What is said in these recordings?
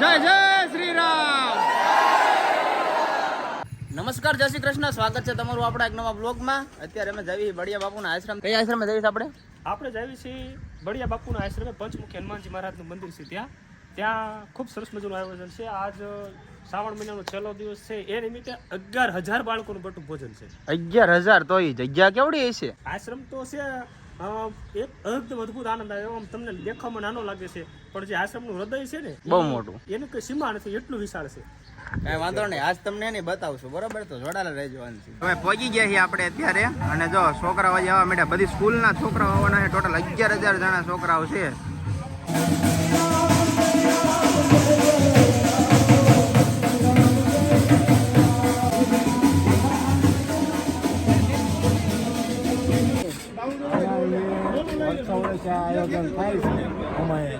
જય જય શ્રી રામ નમસ્કાર જય શ્રી કૃષ્ણ. સ્વાગત છે તમારું આપણા એક નવા બ્લોગમાં. અત્યારે અમે જઈએ બળિયા બાપુના આશ્રમ. કઈ આશ્રમ જઈએ આપણે? આપણે જઈએ છીએ બળિયા બાપુના આશ્રમે પંચમુખી હનુમાનજી મહારાજનું મંદિર છે ત્યાં. ત્યાં ખૂબ સરસ મજાનું આયોજન છે. આજ શ્રાવણ મહિનાનો છેલ્લો દિવસ છે. એ નિમિત્તે અગિયાર હજાર બાળકોનું બટું ભોજન છે. અગિયાર હજાર તો એ જગ્યા કેવડી હશે? આશ્રમ તો છે એક અદ્ભુત આનંદ આવ્યો. આમ તમને દેખાવમાં નાનો લાગે છે પણ જે આશ્રમનું હૃદય છે ને બહુ મોટું. એને કઈ સીમા નથી એટલું વિશાળ છે. કઈ વાંધો નહીં. આજ તમને નહીં બતાવશું. બરોબર? તો જોડાયેલા રહેજો હવે પહોંચી ગયા છીએ આપણે અત્યારે. અને જો છોકરાઓ જવા માંડ્યા બધી સ્કૂલના છોકરાઓ ટોટલ અગિયાર હજાર જણા છોકરાઓ છે. વર્ષે આયોજન થાય છે અમારે.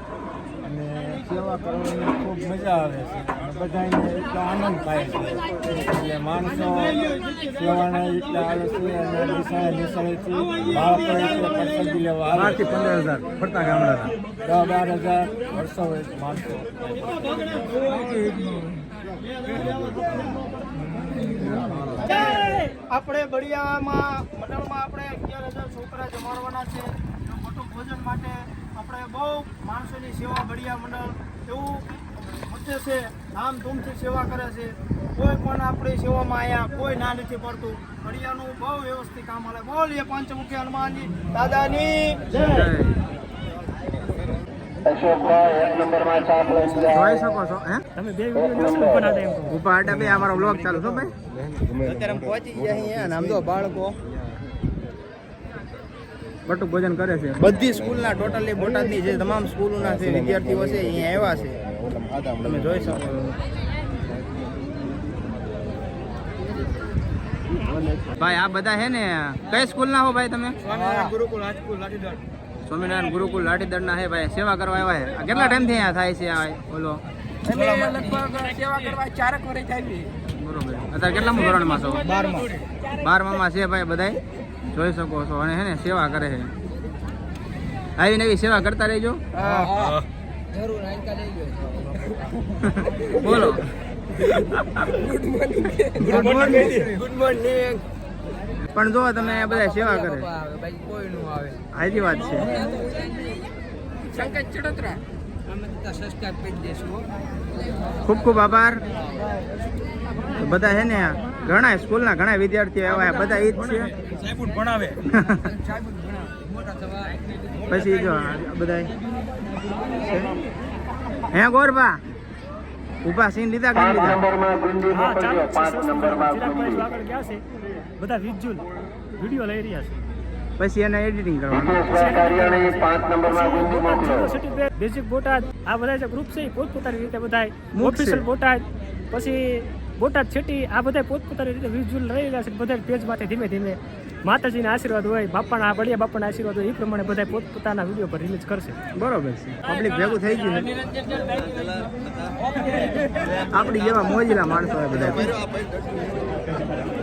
અને સેવા કરવાની ખૂબ મજા આવે છે. બધાને એટલો આનંદ થાય છે. એટલે માણસો સેવાના એટલા આવે છે અને નિશાળે નિશાળેથી બાળકો પસંદગી લેવા આવે છે પંદર હજાર ફરતા ગામડાના. દસ બાર હજાર વર્ષો માણસો. આપણે બળિયામાં, મંડળમાં આપણે અગિયાર હજાર છોકરા જમાડવાના છે. મોટું ભોજન માટે આપણે બહુ માણસોની સેવા બળિયા મંડળ એવું મુદ્દે છે, ધામધૂમથી સેવા કરે છે. કોઈ પણ આપણી સેવામાં આવ્યા કોઈ ના નથી પડતું. બળિયાનું બહુ વ્યવસ્થિત કામ હાલે. બોલીએ, પંચમુખી હનુમાનજી, દાદાની જય! જોઈ શકો છો હે? તમે બે વીડિયો નથી બનાવતા એમ ઉપર આડા બે અમારો બ્લોગ ચાલુ છો ભાઈ. અત્યારે અમે પહોંચી ગયા અહીંયા અને આમ તો બાળકો. બટુક ભોજન કરે છે. બધી સ્કૂલના ટોટલી બોટાદની જે તમામ સ્કૂલોના છે વિદ્યાર્થીઓ છે અહીંયા આવ્યા છે. તમે જોઈ શકો. છો ભાઈ આ બધા હે ને કઈ સ્કૂલના હો ભાઈ તમે? ગુરુકુળ રાજકુળ લાઠીદળ. સ્વામિનારાયણ ગુરુકુળ લાઠીદળના હે ભાઈ સેવા કરવા આવ્યા છે કેટલા ટાઈમથી અહીંયા થાય છે આ બોલો. લગભગ સેવા કરવા ચારક વર્ષ આવી બરોબર. અત્યારે કેટલામું ધોરણમાં છો? બારમામાં છે ભાઈ બધાય? જોઈ શકો છો. અને હે ને સેવા કરે છે. આવી નવી સેવા કરતા રહેજો. બોલો. ગુડ મોર્નિંગ ગુડ મોર્નિંગ પણ જો તમે બધા સેવા કરે. ભાઈ કોઈ નું આવે. સાચી વાત છે. સંકેત ચડોતરા. કરી ખૂબ ખૂબ આભાર. બધા છે ને ઘણા સ્કૂલના ઘણા વિદ્યાર્થીઓ આવ્યા બધા ઈદ જ છે. ભણાવે. પછી જો બધા હે ગોરબા? ઊભા સીન લીધા કે નહીં લીધા? બધા વિઝ્યુઅલ વીડિયો લઈ રહ્યા છે. પછી એને એડિટિંગ કરવાનું. બેઝિક બોટાદ આ બધા જે ગ્રુપ છે પોતપોતાની રીતે બધા. ઓફિશિયલ બોટાદ પછી બોટાદ છેટી આ બધા પોતપોતાની રીતે વિઝ્યુઅલ લઈ રહ્યા છે બધા પેજમાંથી ધીમે ધીમે. માતાજીના આશીર્વાદ હોય બાપાના બળિયા બાપાના આશીર્વાદ હોય એ પ્રમાણે બધા પોતપોતાના વીડિયો પર રિલીઝ કરશે. બરોબર છે. પબ્લિક ભેગું થઈ ગયું આપણી જેવા મોજીલા માણસો હોય બધા આ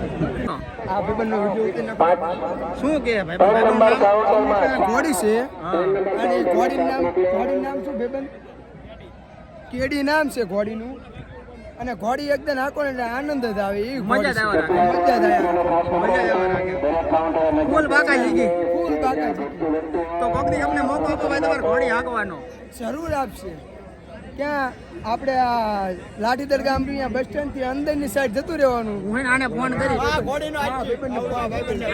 શું કે ઘોડી છે? અને ઘોડીનું નામ ઘોડીનું નામ શું ભાઈબંધ? કેડી નામ છે ઘોડીનું? અને ઘોડી એકદમ આખો એટલે આનંદ જ આવે એ મજા જ આવવા મજા જ આવે. લાગે ફૂલ બાકા જીગી ફૂલ બાકા તો કોક અમને મોકો આપો ભાઈ તમારે ઘોડી હાંકવાનો. જરૂર આપશે. ક્યાં આપણે આ લાઠીદર ગામનું અહીંયા બસ સ્ટેન્ડથી અંદરની સાઈડ જતું રહેવાનું. હું એને આને ફોન કરીશ.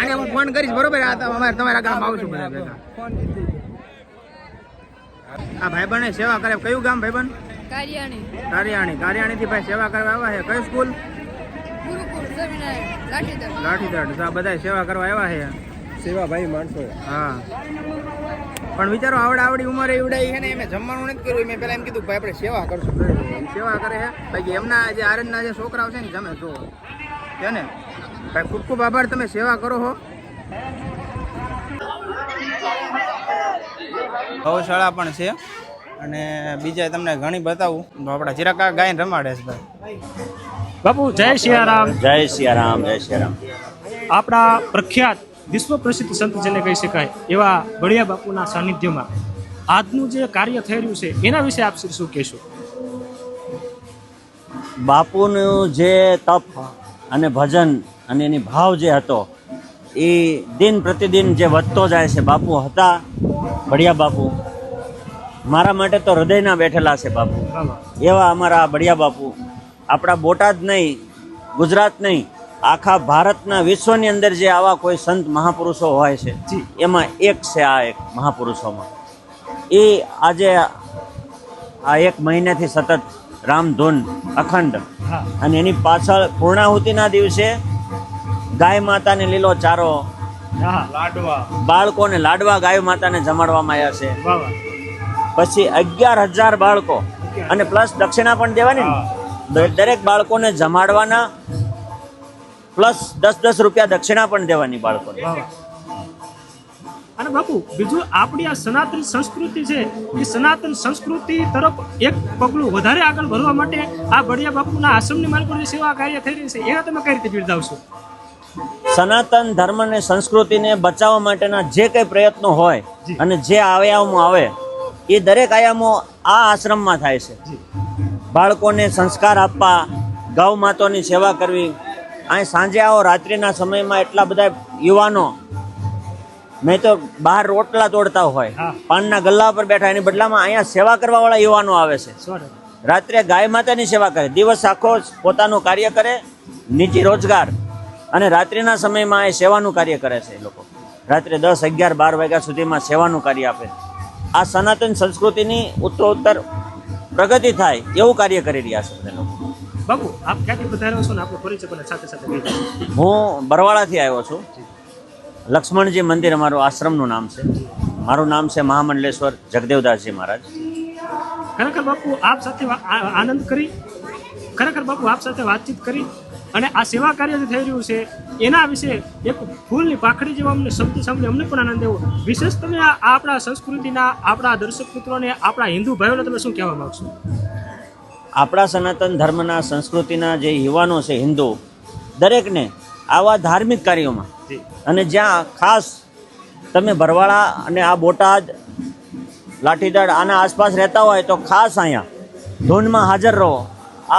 આને હું ફોન કરીશ બરોબર? આ અમારે તમારા ગામ આવશું બધા ભેગા. ફોન આ ભાઈબંધને સેવા કરે કયું ગામ ભાઈબંધ? કારિયાણી. કારિયાણી. કારિયાણીથી ભાઈ સેવા કરવા આવ્યા છે. કઈ સ્કૂલ? ગુરુકુળ તો આ બધા સેવા કરવા આવ્યા છે. સેવા ભાઈ માણસો હા. પણ વિચારો આવડા આવડી ઉંમરે એવડાઈ છે ને એમ જમવાનું નથી કર્યું. મેં પેલા એમ કીધું ભાઈ આપણે સેવા કરશું. સેવા કરે છે. બાકી એમના જે આરંજના જે છોકરાઓ છે ને જમે જો છે ને? ભાઈ ખૂબ ખૂબ આભાર તમે સેવા કરો હો. ગૌશાળા પણ છે. અને બીજા તમને ઘણી બતાવું. તો આપણા ચિરાકા ગાય રમાડે છે ભાઈ. બાપુ જય સિયારામ. જય સિયારામ જય સિયારામ. આપણા પ્રખ્યાત વિશ્વ પ્રસિદ્ધ સંત જેને કહી શકાય એવા બળિયા બાપુના સાનિધ્યમાં આજનું જે કાર્ય થઈ રહ્યું છે એના વિશે આપ શું કહેશો? બાપુનું જે તપ અને ભજન અને એની ભાવ જે હતો એ દિન પ્રતિદિન જે વધતો જાય છે બાપુ હતા બળિયા બાપુ. મારા માટે તો હૃદયના બેઠેલા છે બાપુ. એવા અમારા બળિયા બાપુ. આપણા બોટાદ નહીં ગુજરાત નહીં આખા ભારતના વિશ્વની અંદર જે આવા કોઈ સંત મહાપુરુષો હોય છે એમાં એક છે આ એક મહાપુરુષોમાં. એ આજે આ એક મહિનાથી સતત રામધૂન અખંડ અને એની પાછળ પૂર્ણાહુતિના દિવસે ગાય માતાને લીલો ચારો બાળકોને લાડવા ગાય માતાને જમાડવામાં આવ્યા છે. પછી અગિયાર હજાર બાળકો અને પ્લસ દક્ષિણા પણ દેવાની દરેક બાળકોને જમાડવાના પ્લસ દસ દસ રૂપિયા દક્ષિણા પણ દેવાની બાળકોને. અને બાપુ બીજું આપણી આ સનાતન સંસ્કૃતિ છે એ સનાતન સંસ્કૃતિ તરફ એક પગલું વધારે આગળ વધવા માટે આ બળિયા બાપુના આશ્રમની માલકોની સેવા કાર્ય થઈ રહી છે એના તમે કઈ રીતે બિરદાવશો સનાતન ધર્મ અને સંસ્કૃતિને બચાવવા માટેના જે કંઈ પ્રયત્નો હોય અને જે આયામો આવે એ દરેક આયામો આ આશ્રમમાં થાય છે. બાળકોને સંસ્કાર આપવા ગૌ માતાની સેવા કરવી અહીં સાંજે આવો રાત્રિના સમયમાં એટલા બધા યુવાનો નહીં તો બહાર રોટલા તોડતા હોય પાનના ગલ્લા પર બેઠા એની બદલામાં અહીંયા સેવા કરવાવાળા યુવાનો આવે છે. રાત્રે ગાય માતાની સેવા કરે દિવસ આખો પોતાનું કાર્ય કરે નીચી રોજગાર અને રાત્રિના સમયમાં એ સેવાનું કાર્ય કરે છે એ લોકો. રાત્રે દસ અગિયાર બાર વાગ્યા સુધીમાં સેવાનું કાર્ય આપે. આ સનાતન સંસ્કૃતિની ઉત્તરોત્તર પ્રગતિ થાય એવું કાર્ય કરી રહ્યા છે બાપુ આપ ક્યાંથી પધાર્યો છો ને આપણો પરિચય પણ સાથે સાથે હું બરવાળાથી આવ્યો છું. લક્ષ્મણજી મંદિર અમારું આશ્રમનું નામ છે. મારું નામ છે મહામંડલેશ્વર જગદેવદાસજી મહારાજ. ખરેખર બાપુ આપ સાથે આનંદ કરી ખરેખર બાપુ આપ સાથે વાતચીત કરી અને આ સેવા કાર્ય જે થઈ રહ્યું છે એના વિશે એક ફૂલની પાખડી જેવા અમને શબ્દ સાંભળી અમને પણ આનંદ આવ્યો. વિશેષ તમે આપણા સંસ્કૃતિના આપણા દર્શક મિત્રોને આપણા હિન્દુ ભાઈઓને તમે શું કહેવા માંગશો? આપણા સનાતન ધર્મના સંસ્કૃતિના જે યુવાનો છે હિન્દુ દરેકને આવા ધાર્મિક કાર્યોમાં અને જ્યાં ખાસ તમે ભરવાડા અને આ બોટાદ લાઠીદળ આના આસપાસ રહેતા હોય તો ખાસ અહીંયા ધૂનમાં હાજર રહો.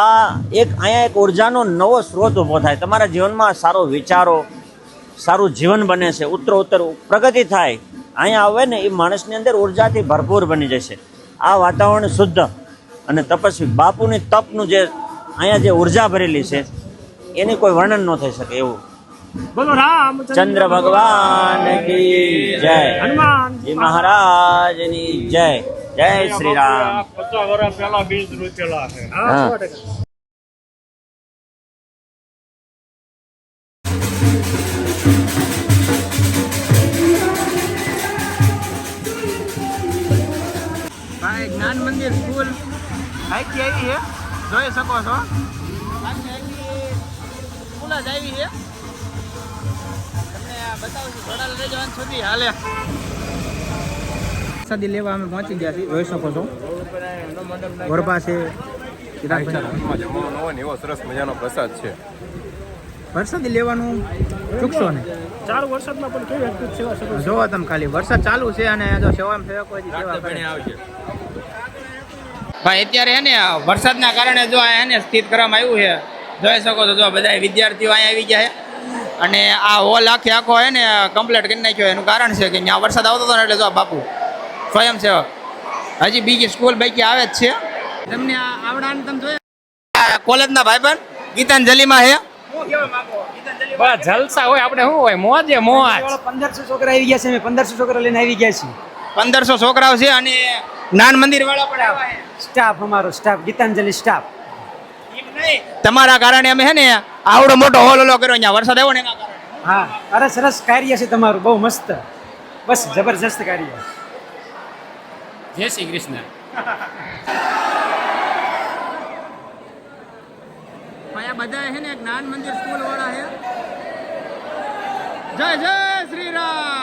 આ એક અહીંયા એક ઉર્જાનો નવો સ્ત્રોત ઊભો થાય. તમારા જીવનમાં સારો વિચારો સારું જીવન બને છે. ઉત્તર ઉત્તર પ્રગતિ થાય. અહીંયા આવે ને એ માણસની અંદર ઉર્જાથી ભરપૂર બની જશે. આ વાતાવરણ શુદ્ધ અને તપસ્વી બાપુની તપનું જે અહીંયા જે ઊર્જા ભરેલી છે એની કોઈ વર્ણન ન થઈ શકે એવું. બોલો રામ ચંદ્ર ભગવાન કી જય. હનુમાનજી મહારાજની જય. જય શ્રી રામ પચાસ વર્ષ પહેલા બીજ રૂચેલા છે. હા, જ્ઞાન મંદિર સ્કૂલ. અહીંથી આવી છે જોઈ શકો છો જ આવી છે તમને આ બતાવું છું અંત સુધી હાલે પ્રસાદી લેવા અમે પહોંચી ગયા છીએ જોઈ શકો છો ગરબા છે જમવાનો હોય ને એવો સરસ મજાનો પ્રસાદ છે વરસાદી લેવાનું ચૂકશો ને. ચાર વરસાદમાં પણ કેવી અદભુત સેવા શરૂ જોવો તમે ખાલી વરસાદ ચાલુ છે અને જો સેવા કોઈ સેવા કરે. ભાઈ અત્યારે હે ને વરસાદના કારણે જો આ હે ને સ્થિત કરવામાં આવ્યું છે જોઈ શકો છો જો બધા વિદ્યાર્થીઓ અહીંયા આવી ગયા છે. અને આ હોલ આખે આખો હે ને કમ્પ્લીટ કરી નાખ્યો એનું કારણ છે કે ત્યાં વરસાદ આવતો હતો ને એટલે જો બાપુ બાપુ સ્વયંસેવક. હજી બીજી સ્કૂલ બાકી આવે જ છે. તમને આ આવડાને તમે જોયા? કોલેજના ભાઈબંધ ગીતાંજલિમાં છે. બસ જલસા હોય આપણે શું હોય? મોજે મોજ. પંદરસો છોકરા આવી ગયા છે પંદરસો છોકરા લઈને આવી ગયા છીએ. પંદરસો છોકરાઓ છે અને જ્ઞાન મંદિર વાળા પણ આવ્યા સ્ટાફ અમારો સ્ટાફ ગીતાંજલિ સ્ટાફ તમારા કારણે અમે હે ને આવડો મોટો હોલ ઓલો કર્યો અહીંયા વરસાદ આવ્યો ને એના કારણે. હા અરે સરસ કાર્ય છે તમારું બહુ મસ્ત. બસ જબરજસ્ત કાર્ય. જય શ્રી કૃષ્ણ. અહીંયા બધા હે ને જ્ઞાન મંદિર સ્કૂલ વાળા હે. જય જય શ્રી રામ.